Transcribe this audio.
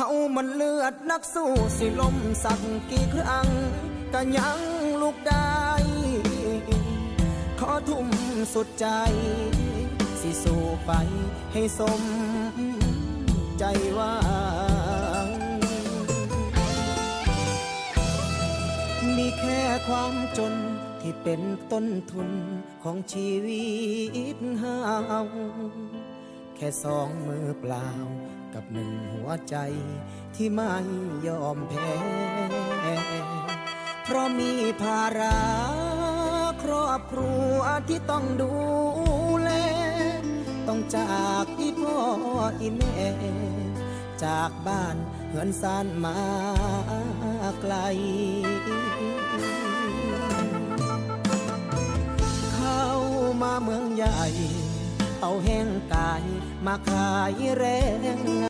เฮามันเลือดนักสู้สิลมสักกี่ครั้งก็ยังลุกได้ ขอทุ่มสุดใจ สิสู้ไปให้สมใจว่างมีแค่ความจนที่เป็นต้นทุนของชีวิตเฮา แค่สองมือเปล่า กับหนึ่งหัวใจที่ไม่ยอมแพ้ เพราะมีภาระครอบครัวที่ต้องดูแล ต้องจากอีพ่ออีแม่ จากบ้านเหือนซานมาไกลเข้ามาเมืองใหญ่ เอาแห้งกายมาขายแรง